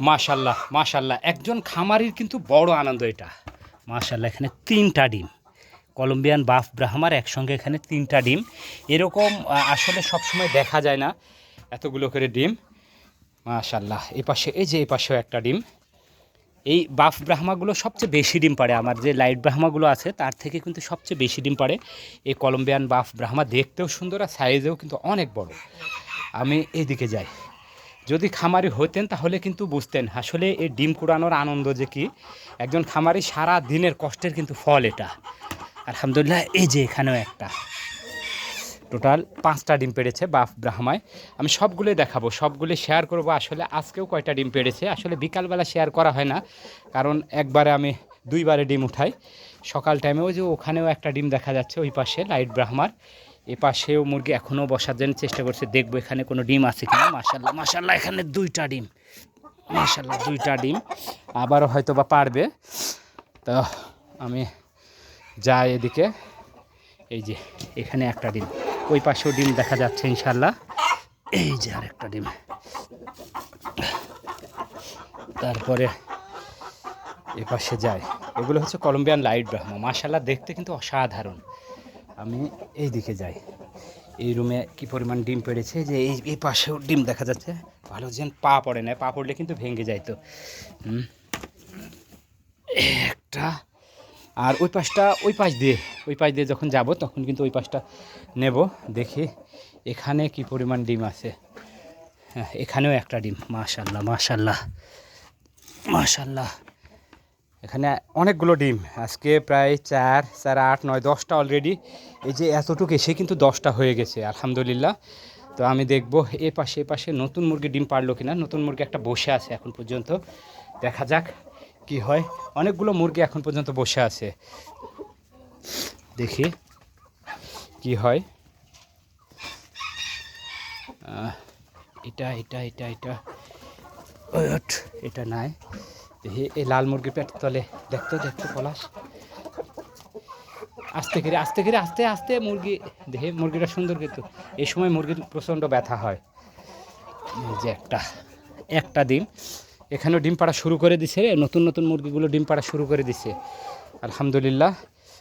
মাশাল্লাহ মাশাল্লাহ। একজন খামারির কিন্তু বড় আনন্দ এটা। মাশাল্লাহ, এখানে তিনটা ডিম। কলম্বিয়ান বাফ ব্রাহ্মার একসঙ্গে এখানে তিনটা ডিম। এরকম আসলে সবসময় দেখা যায় না এতগুলো করে ডিম। মাশাল্লাহ এই পাশে এই যে এই পাশেও একটা ডিম। এই বাফ ব্রাহ্মাগুলো সবচেয়ে বেশি ডিম পাড়ে। আমার যে লাইট ব্রাহ্মাগুলো আছে, তার থেকে কিন্তু সবচেয়ে বেশি ডিম পাড়ে। এই কলম্বিয়ান বাফ ব্রাহ্মা দেখতেও সুন্দর আর সাইজেও কিন্তু অনেক বড়। আমি এইদিকে যাই। যদি খামারি হতেন তাহলে কিন্তু বুঝতেন, আসলে এই ডিম কুড়ানোর আনন্দ যে কি? একজন খামারি সারা দিনের কষ্টের কিন্তু ফল এটা। আলহামদুলিল্লাহ, এই যে এখানেও একটা। টোটাল পাঁচটা ডিম পেড়েছে বাফ ব্রাহ্মায়। আমি সবগুলোই দেখাবো সবগুলি শেয়ার করব। আসলে আজকেও কয়টা ডিম পেড়েছে? আসলে বিকালবেলা শেয়ার করা হয় না, কারণ একবারে আমি দুইবারে ডিম উঠাই। সকাল টাইমে ওই যে ওখানেও একটা ডিম দেখা যাচ্ছে, ওই পাশে লাইট ব্রাহ্মার এ পাশেও মুরগি এখনও বসার জন্য চেষ্টা করছে। দেখব এখানে কোনো ডিম আছে কিনা। মাসাল্লাহ মাসাল্লাহ এখানে দুইটা ডিম। মাসাল্লাহ দুইটা ডিম। আবারও হয়তো বা পারবে। তো আমি যাই এদিকে। এই যে, এখানে একটা ডিম। ওই পাশেও ডিম দেখা যাচ্ছে ইনশাল্লাহ এই যে আর একটা ডিম। তারপরে এ পাশে যায় এগুলো হচ্ছে কলম্বিয়ান লাইট ব্রাহ্মা মাশাল্লাহ দেখতে কিন্তু অসাধারণ। আমি এই দিকে যাই। এই রুমে কি পরিমাণ ডিম পেড়েছে যে এই এই পাশেও ডিম দেখা যাচ্ছে। ভালো যেন পা পড়ে না, পা পড়লে কিন্তু ভেঙে যায় তো। একটা। আর ওই পাশটা, ওই পাশ দিয়ে, ওই পাশ দিয়ে যখন যাব, তখন কিন্তু ওই পাশটা নেব। দেখি এখানে কি পরিমাণ ডিম আছে। হ্যাঁ এখানেও একটা ডিম। মাশাল্লাহ মাশাল্লাহ মাশাল্লাহ। এখানে অনেকগুলো ডিম। আজকে প্রায় চার চার আট, নয়, দশটা অলরেডি এই যে এতটুকু এসে কিন্তু দশটা হয়ে গেছে, আলহামদুলিল্লাহ। তো আমি দেখব এ পাশে এ পাশে নতুন মুরগি ডিম পারল কিনা। নতুন মুরগি একটা বসে আছে এখন পর্যন্ত। দেখা যাক কি হয়। অনেকগুলো মুরগি এখন পর্যন্ত বসে আছে। দেখি কি হয়। এটা এটা এটা এটা। এটা নাই। এই লাল মুরগির পেট তলে। দেখতো দেখতো, পলাশ। আস্তে করে আস্তে করে, আস্তে আস্তে মুরগি দেখে মুরগিটা সুন্দর কিন্তু। এই সময় মুরগির প্রচণ্ড ব্যথা হয়। যে একটা একটা ডিম। এখানেও ডিম পাড়া শুরু করে দিছে, নতুন নতুন মুরগিগুলো ডিম পাড়া শুরু করে দিছে। আলহামদুলিল্লাহ।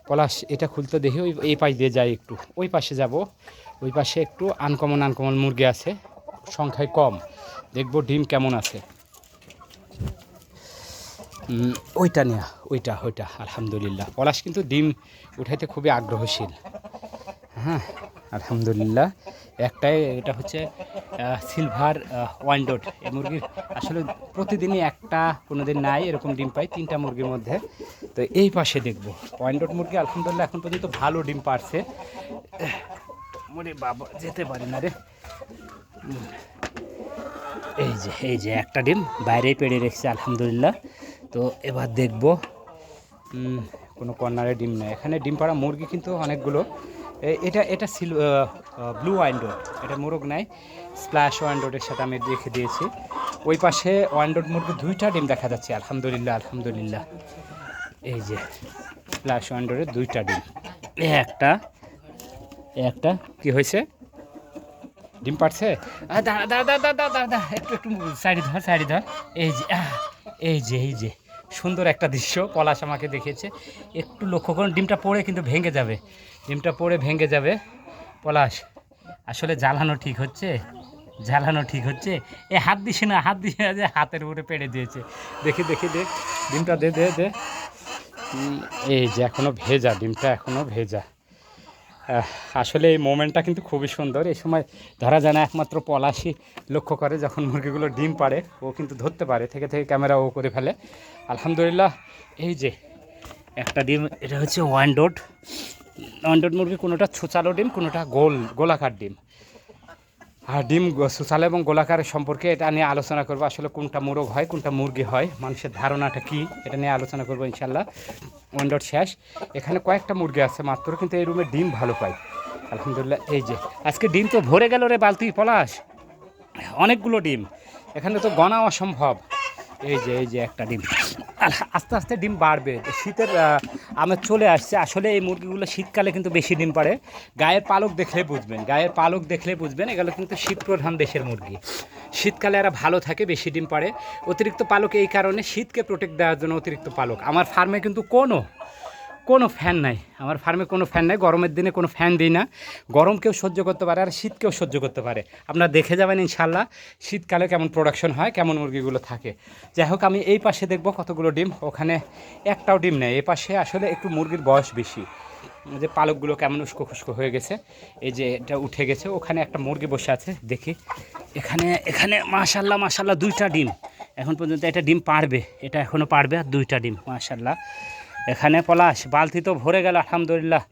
পলাশ, এটা খুলতে দেখি, ওই, এই পাশ দিয়ে যাই একটু। ওই পাশে যাব। ওই পাশে একটু আনকমন আনকমন মুরগি আছে। সংখ্যায় কম। দেখব ডিম কেমন আছে। ওইটা নেয়া, ওইটা ওইটা, আলহামদুলিল্লাহ। পলাশ কিন্তু ডিম উঠাইতে খুবই আগ্রহশীল। হ্যাঁ আলহামদুলিল্লাহ। একটাই, এটা হচ্ছে সিলভার ওয়াইন্ডোট এই মুরগির আসলে প্রতিদিনই একটা কোনো দিন নাই, এরকম ডিম পাই, তিনটা মুরগির মধ্যে। তো এই পাশে দেখব। ওয়াইন্ডোট মুরগি, আলহামদুলিল্লাহ, এখন পর্যন্ত ভালো ডিম পারছে। মরে বাবা, যেতে পারি না রে। এই যে এই যে একটা ডিম, বাইরেই পেড়ে রেখেছে, আলহামদুলিল্লাহ। তো এবার দেখব। কোনো কর্নারে ডিম নেই। এখানে ডিম পাড়া মুরগি কিন্তু অনেকগুলো। এটা এটা সিল ব্লু ওয়াইন্ডোড এটা মোরগ নাই। স্প্ল্যাশ ওয়াইন্ডোডের সাথে আমি রেখে দিয়েছি। ওই পাশে ওয়াইন্ডোড মুরগি দুইটা ডিম দেখা যাচ্ছে। আলহামদুলিল্লাহ আলহামদুলিল্লাহ। এই যে স্প্ল্যাশ ওয়াইন্ডোডের দুইটা ডিম। একটা একটা কি হয়েছে? ডিম আহ, দাঁড়া দাঁড়া দাঁড়া দাঁড়া দাঁড়া একটু একটু সাইডে ধর সাইডে ধর। এই যে এই যে এই যে। সুন্দর একটা দৃশ্য। পলাশ আমাকে দেখিয়েছে। একটু লক্ষ্য করুন, ডিমটা পড়ে কিন্তু ভেঙে যাবে। ডিমটা পড়ে ভেঙে যাবে। পলাশ, আসলে জ্বালানো ঠিক হচ্ছে? জ্বালানো ঠিক হচ্ছে? এ হাত দিছে না, হাত দিয়ে যে হাতের উপরে পেড়ে দিয়েছে। দেখি দেখি, দেখ। ডিমটা দে দে দে। এই যে এখনও ভেজা, ডিমটা এখনও ভেজা। আসলে এই মোমেন্টটা কিন্তু খুবই সুন্দর। এই সময় ধরা যায় না, একমাত্র পলাশি লক্ষ্য করে যখন মুরগিগুলো ডিম পারে ও কিন্তু ধরতে পারে, থেকে থেকে ক্যামেরা ও করে ফেলে। আলহামদুলিল্লাহ, এই যে একটা ডিম, এটা হচ্ছে ওয়ান্ডোড ওয়ান্ডোড মুরগি, কোনোটা ছোচালো ডিম, কোনোটা গোল, গোলাকার ডিম। ডিম গো- এবং গোলাকারের সম্পর্কে এটা নিয়ে আলোচনা করব। আসলে কোনটা মোরগ হয়, কোনটা মুরগি হয়, মানুষের ধারণাটা কি, এটা নিয়ে আলোচনা করব ইনশাল্লাহ ওয়ান ডট শেষ। এখানে কয়েকটা মুরগি আছে মাত্র, কিন্তু এই রুমে ডিম ভালো পাই। আলহামদুলিল্লাহ, এই যে। আজকে ডিম তো ভরে গেল রে বালতি, পলাশ। অনেকগুলো ডিম। এখানে তো গণা অসম্ভব। এই যে এই যে একটা ডিম। আস্তে আস্তে ডিম বাড়বে। শীতের আমার চলে আসছে। আসলে এই মুরগিগুলো শীতকালে কিন্তু বেশি ডিম পারে গায়ের পালক দেখলে বুঝবেন। গায়ের পালক দেখলে বুঝবেন। এগুলো কিন্তু শীত প্রধান দেশের মুরগি। শীতকালে এরা ভালো থাকে, বেশি ডিম পারে অতিরিক্ত পালক এই কারণে শীতকে প্রোটেক্ট দেওয়ার জন্য অতিরিক্ত পালক। আমার ফার্মে কিন্তু কোনো কোনো ফ্যান নাই। আমার ফার্মে কোনো ফ্যান নাই, গরমের দিনে কোনো ফ্যান দিই না। গরম কেউ সহ্য করতে পারে আর শীতকেও সহ্য করতে পারে। আপনারা দেখে যাবেন ইনশাল্লাহ শীতকালে কেমন প্রোডাকশন হয়, কেমন মুরগিগুলো থাকে। যাই হোক, আমি এই পাশে দেখব কতগুলো ডিম। ওখানে একটাও ডিম নেই। এই পাশে আসলে একটু মুরগির বয়স বেশি। যে পালকগুলো কেমন উস্কো খুস্কো হয়ে গেছে। এই যে এটা উঠে গেছে। ওখানে একটা মুরগি বসে আছে, দেখি। এখানে এখানে মাশাল্লাহ মাশাল্লাহ দুইটা ডিম। এখন পর্যন্ত এটা ডিম পারবে। এটা এখনও পারবে আর দুইটা ডিম মাশাল্লাহ এখানে পলাশ, বালতি তো ভরে গেল, আলহামদুলিল্লাহ।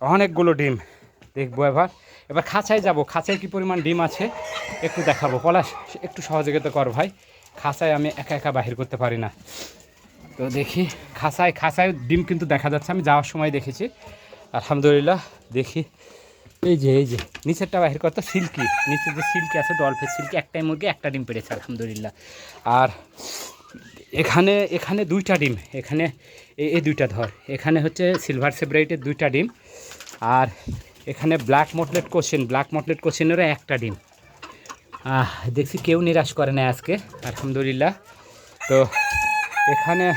অনেকগুলো ডিম দেখব এবার। এবার খাঁচায় যাব। খাঁচায় কি পরিমাণ ডিম আছে একটু দেখাবো। পলাশ, একটু সহযোগিতা কর ভাই। খাঁচায় আমি একা একা বাহির করতে পারি না। তো দেখি, খাঁচায় খাঁচায় ডিম কিন্তু দেখা যাচ্ছে। আমি যাওয়ার সময় দেখেছি। আলহামদুলিল্লাহ, দেখি। এই যে এই যে, নিচেরটা বাহির করতো সিল্কি। নিচের যে সিল্কি আছে ডলফের সিল্কি, একটাই মুরগি, একটা ডিম পেড়েছে আলহামদুলিল্লাহ। আর এখানে এখানে দুইটা ডিম। এখানে এই- দুইটা ধর। এখানে হচ্ছে সিলভার সেব্রাইটের দুইটা ডিম। আর এখানে black mottled question black mottled কোশ্চেনেরও একটা ডিম। দেখছি কেউ নিরাশ করে না আজকে, আলহামদুলিল্লাহ। তো এখানে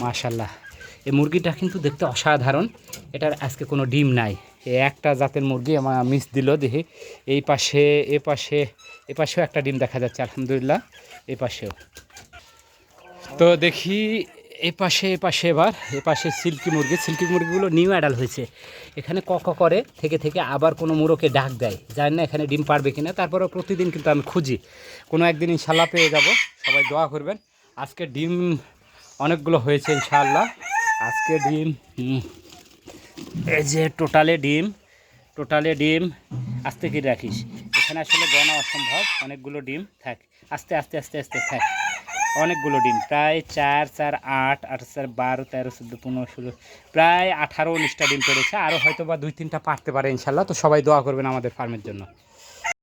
মাশাল্লাহ এই মুরগিটা কিন্তু দেখতে অসাধারণ। এটার আজকে কোনো ডিম নাই। এই একটা জাতের মুরগি আমার মিস দিল দেখি। এই পাশে, এ পাশে, এ পাশেও একটা ডিম দেখা যাচ্ছে, আলহামদুলিল্লাহ এই পাশেও। তো দেখি এ পাশে এ পাশে এবার এ পাশে সিল্কি মুরগি। সিল্কি মুরগিগুলো নিউ অ্যাডাল হয়েছে। এখানে ক ক করে, থেকে থেকে আবার কোনো মুরোকে ডাক দেয়। জানি না এখানে ডিম পারবে কিনা। তারপরেও প্রতিদিন কিন্তু আমি খুঁজি। কোনো একদিন ইনশাল্লাহ পেয়ে যাব। সবাই দোয়া করবেন। আজকে ডিম অনেকগুলো হয়েছে ইনশাআল্লাহ। আজকে ডিম এই যে টোটালে ডিম টোটালে ডিম, আস্তে কি রাখিস? এখানে আসলে গণা অসম্ভব। অনেকগুলো ডিম থাক। আস্তে আস্তে আস্তে আস্তে থাক। অনেকগুলো ডিম। প্রায় চার চার, আট আট, চার, বারো, তেরো, চোদ্দ, পনেরো, ষোলো, প্রায় আঠারো, উনিশটা ডিম পেরেছে আরও হয়তো বা দুই, তিনটা পারতে পারে ইনশাল্লাহ। তো সবাই দোয়া করবেন আমাদের ফার্মের জন্য।